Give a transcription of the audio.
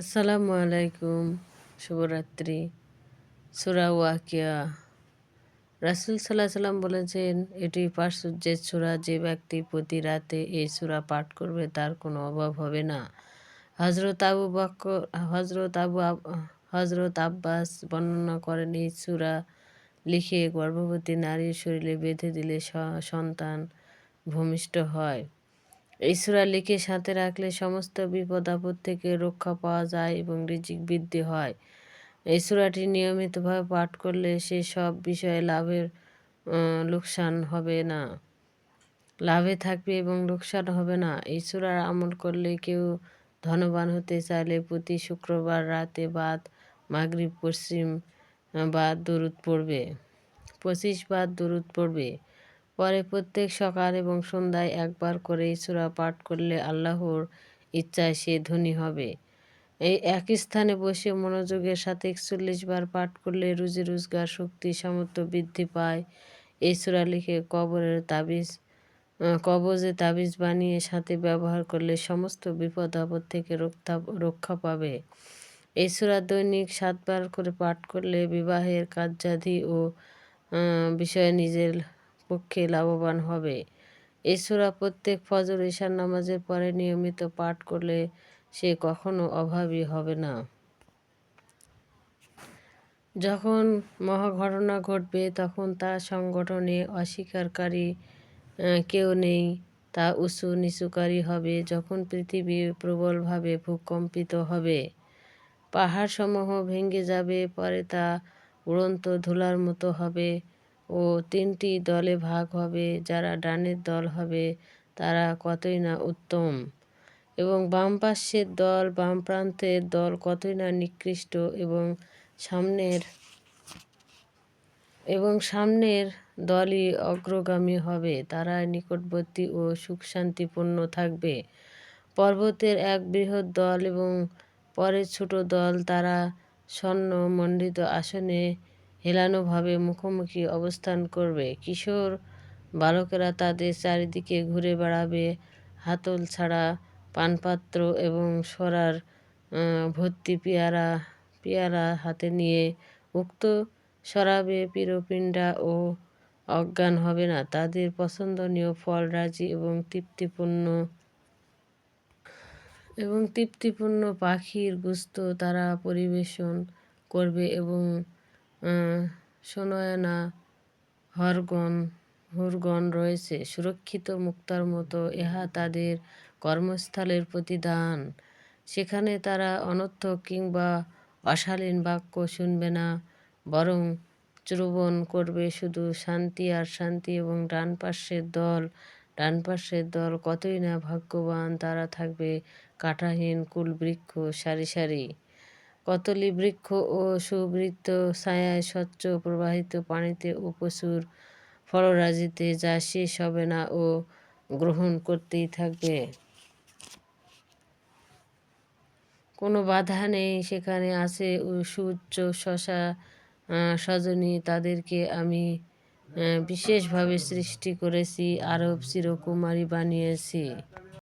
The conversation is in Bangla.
আসসালামু আলাইকুম, শুভরাত্রি। সুরা ওয়াকিয়া। রাসুল সাল্লাহ সাল্লাম বলেছেন, এটি পার্শ্বর্যের সুরা, যে ব্যক্তি প্রতি রাতে এই সুরা পাঠ করবে, তার কোনো অভাব হবে না। হজরত আবু বাক্য হজরত আবু হজরত আব্বাস বর্ণনা করেন, এই সুরা লিখে গর্ভবতী নারীর শরীরে বেঁধে দিলে সন্তান ভূমিষ্ঠ হয়। এই সুরা লিখে সাথে রাখলে সমস্ত বিপদ আপদ থেকে রক্ষা পাওয়া যায় এবং রিজিক বৃদ্ধি হয়। এই সুরাটি নিয়মিতভাবে পাঠ করলে সে সব বিষয়ে লাভের লোকসান হবে না। লাভে থাকবে এবং লোকসান হবে না। এই সুরার আমল করলে কেউ ধনবান হতে চাইলে প্রতি শুক্রবার রাতে বাদ, মাগরিব, পশ্চিম বাদ দরুদ পড়বে। পঁচিশ বাদ দরুদ পড়বে। পরে প্রত্যেক সকাল এবং সন্ধ্যায় একবার করে সুরা পাঠ করলে আল্লাহর ইচ্ছায় সে ধনী হবে। এই এক স্থানে বসে মনোযোগের সাথে একচল্লিশ বার পাঠ করলে রুজি রোজগার, শক্তি, সামর্থ্য বৃদ্ধি পায়। এই সুরা লিখে কবরের তাবিজ কবজে তাবিজ বানিয়ে সাথে ব্যবহার করলে সমস্ত বিপদ, আপদ থেকে রক্ষা রক্ষা পাবে। এই সুরা দৈনিক সাতবার করে পাঠ করলে বিবাহের কার্যাধি ও বিষয়ে নিজের পক্ষে লাভবান হবে। এই সুরা প্রত্যেক ফজর ঈশান নামাজের পরে নিয়মিত পাঠ করলে সে কখনো অভাবী হবে না। যখন মহাঘটনা ঘটবে, তখন তা সংগঠনে অস্বীকারী কেউ নেই, তা উঁচু নিচুকারী হবে, যখন পৃথিবী প্রবলভাবে ভূকম্পিত হবে। পাহাড়সমূহ ভেঙে যাবে, পরে তা উড়ন্ত ধুলার মতো হবে। ও তিনটি দলে ভাগ হবে, যারা ডানের দল হবে, তারা কতই না উত্তম। এবং বাম পাশের দল, বাম প্রান্তের দল কতই না নিকৃষ্ট এবং সামনের এবং সামনের দলই অগ্রগামী হবে তারা নিকটবর্তী ও সুখ শান্তিপূর্ণ থাকবে। পর্বতের এক বৃহৎ দল এবং পরের ছোট দল, তারা স্বর্ণমণ্ডিত আসনে হেলানোভাবে মুখোমুখি অবস্থান করবে। কিশোর বালকেরা তাদের চারিদিকে ঘুরে বেড়াবে। হাতল ছাড়া পানপাত্র এবং সরার ভর্তি পেয়ারা পেয়ারা হাতে নিয়ে উক্ত সরাবে পিরপিণ্ডা ও অজ্ঞান হবে না। তাদের পছন্দনীয় ফল রাজি এবং তৃপ্তিপূর্ণ এবং তৃপ্তিপূর্ণ পাখির গুস্ত তারা পরিবেশন করবে এবং সোনয়না হরগণ, হুরগণ রয়েছে, সুরক্ষিত মুক্তার মতো, ইহা তাদের কর্মস্থলের প্রতিদান। সেখানে তারা অনর্থ কিংবা অশালীন বাক্য শুনবে না, বরং শ্রবণ করবে শুধু শান্তি আর শান্তি এবং ডান পার্শ্বের দল, ডান পার্শ্বের দল কতই না ভাগ্যবান তারা থাকবে, কাঁটাহীন কুলবৃক্ষ সারি সারি। কতলি বৃক্ষ ও সুবৃত্ত ছায়ায় স্বচ্ছ প্রবাহিত পানিতে ও প্রচুর ফলরাজিতে যা শেষ হবে না ও গ্রহণ করতেই থাকবে। কোনো বাধা নেই, সেখানে আছে সূর্য শশা সজনী, তাদেরকে আমি বিশেষভাবে সৃষ্টি করেছি, আরব চিরকুমারী বানিয়েছি।